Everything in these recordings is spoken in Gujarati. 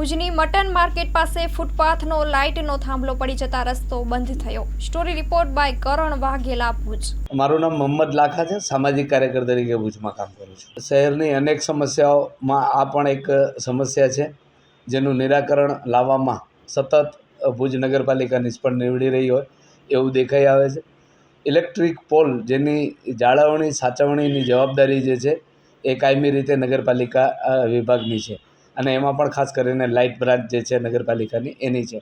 ભુજની મટન માર્કેટ પાસે ફૂટપાથનો લાઇટનો થાંભલો પડી જતા રસ્તો બંધ થયો. Story report by Karan Vaghela, Bhuj. મારું નામ મોહમ્મદ લાખા છે, સામાજિક કાર્યકર તરીકે ભુજમાં કામ કરું છું. શહેરની અનેક સમસ્યાઓમાં આ પણ એક સમસ્યા છે, જેનું નિરાકરણ લાવવામાં સતત ભુજ નગરપાલિકા નિષ્ફળ નીવડી રહી હોય એવું દેખાઈ આવે છે. ઇલેક્ટ્રિક પોલ જેની જાળવણી સાચવણીની જવાબદારી જે છે, એ કાયમી રીતે નગરપાલિકા વિભાગની છે. અને એમાં પણ ખાસ કરીને લાઇટ બ્રાન્ચ જે છે નગરપાલિકાની, એની છે.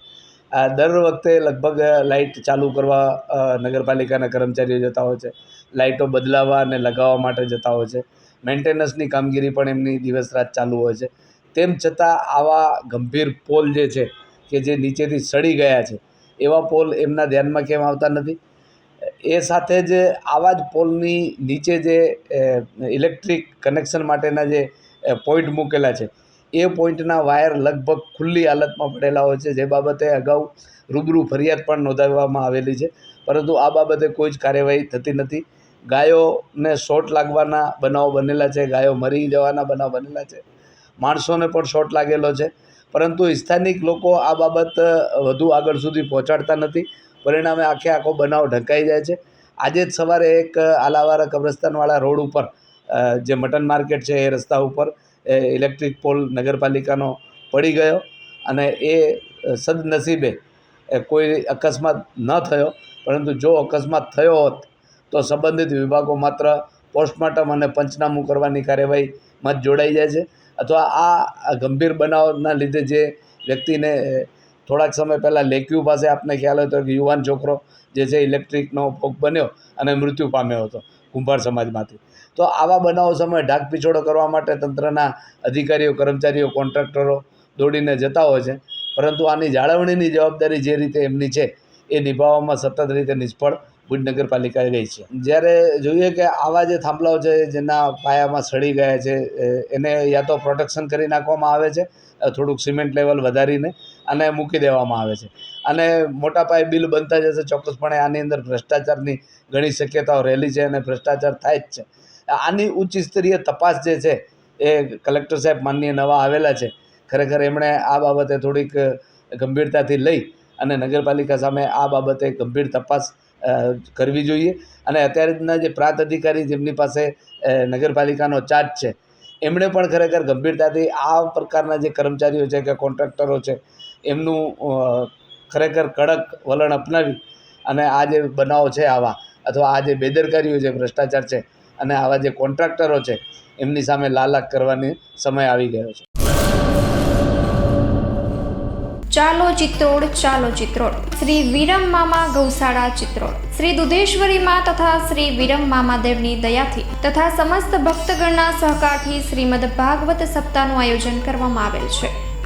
આ દર વખતે લગભગ લાઇટ ચાલુ કરવા નગરપાલિકાના કર્મચારીઓ જતા હોય છે. લાઇટો બદલાવવા અને લગાવવા માટે જતા હોય છે. મેન્ટેનન્સની કામગીરી પણ એમની દિવસ રાત ચાલુ હોય છે. તેમ છતાં આવા ગંભીર પોલ જે છે કે જે નીચેથી સડી ગયા છે, એવા પોલ એમના ધ્યાનમાં કેમ આવતા નથી? એ સાથે જ આવા જ પોલની નીચે જે ઇલેક્ટ્રિક કનેક્શન માટેના જે પોઈન્ટ મૂકેલા છે એ પોઈન્ટના વાયર લગભગ ખુલ્લી હાલતમાં પડેલા હોય છે, જે બાબતે અગાઉ રૂબરૂ ફરિયાદ પણ નોંધાવવામાં આવેલી છે. પરંતુ આ બાબતે કોઈ જ કાર્યવાહી થતી નથી. ગાયોને શોટ લાગવાના બનાવો બનેલા છે, ગાયો મરી જવાના બનાવ બનેલા છે. માણસોને પણ શોટ લાગેલો છે. પરંતુ સ્થાનિક લોકો આ બાબત વધુ આગળ સુધી પહોંચાડતા નથી. પરિણામે આખે આખો બનાવ ઢંકાઈ જાય છે. આજે જ સવારે એક આલાવારા કબ્રસ્તાનવાળા રોડ ઉપર જે મટન માર્કેટ છે એ રસ્તા ઉપર એ ઇલેક્ટ્રિક પોલ નગરપાલિકાનો પડી ગયો અને એ સદનસીબે કોઈ અકસ્માત ન થયો. પરંતુ જો અકસ્માત થયો હોત, તો સંબંધિત વિભાગો માત્ર પોસ્ટમોર્ટમ અને પંચનામું કરવાની કાર્યવાહીમાં જ જોડાઈ જાય છે. અથવા આ ગંભીર બનાવના લીધે જે વ્યક્તિને થોડાક સમય પહેલાં લેક્યુ પાસે આપને ખ્યાલ હોય તો યુવાન છોકરો જે છે ઇલેક્ટ્રિકનો ભોગ બન્યો અને મૃત્યુ પામ્યો હતો. કુંભાર સમાજમાંથી. તો આવા બનાવો સમયે ઢાક કરવા માટે તંત્રના અધિકારીઓ, કર્મચારીઓ, કોન્ટ્રાક્ટરો દોડીને જતા હોય છે. પરંતુ આની જાળવણીની જવાબદારી જે રીતે એમની છે, એ નિભાવવામાં સતત રીતે નિષ્ફળ ભુજ નગરપાલિકા ગઈ છે. જ્યારે જોઈએ કે આવા જે થાંભલાઓ છે, જેના પાયામાં સડી ગયા છે એને યા તો પ્રોટેક્શન કરી નાખવામાં આવે છે, થોડુંક સિમેન્ટ લેવલ વધારીને અને મૂકી દેવામાં આવે છે. અને મોટા પાયે બિલ બનતા જશે ચોક્કસપણે આની અંદર ભ્રષ્ટાચારની ઘણી શક્યતાઓ રહેલી છે અને ભ્રષ્ટાચાર થાય જ છે. આની ઉચ્ચ સ્તરીય તપાસ જે છે એ કલેક્ટર સાહેબ માનનીય નવા આવેલા છે. ખરેખર એમણે આ બાબતે થોડીક ગંભીરતાથી લઈ અને નગરપાલિકા સામે આ બાબતે ગંભીર તપાસ કરવી જોઈએ. અને અત્યારના જે પ્રાંત અધિકારી જેમની પાસે નગરપાલિકાનો ચાર્જ છે, એમણે પણ ખરેખર ગંભીરતાથી આ પ્રકારના જે કર્મચારીઓ છે કે કોન્ટ્રાક્ટરો છે એમનું ખરેખર કડક વલણ અપનાવી અને આ જે બનાવો છે આવા, અથવા આ જે બેદરકારીઓ છે, ભ્રષ્ટાચાર છે અને આવા જે કોન્ટ્રાક્ટરો છે, એમની સામે લાલાક કરવાની સમય આવી ગયો છે. ચાલો ચિત્રોડ ચાલો ચિત્રોડ. શ્રી વિરમ મામા ગૌશાળા ચિત્રોડ. શ્રી દુધેશ્વરી માં તથા શ્રી વિરમ મામાદેવની દયાથી તથા સમસ્ત ભક્તગણના સહકારથી શ્રીમદ ભાગવત સપ્તાહનું આયોજન કરવામાં આવેલ છે.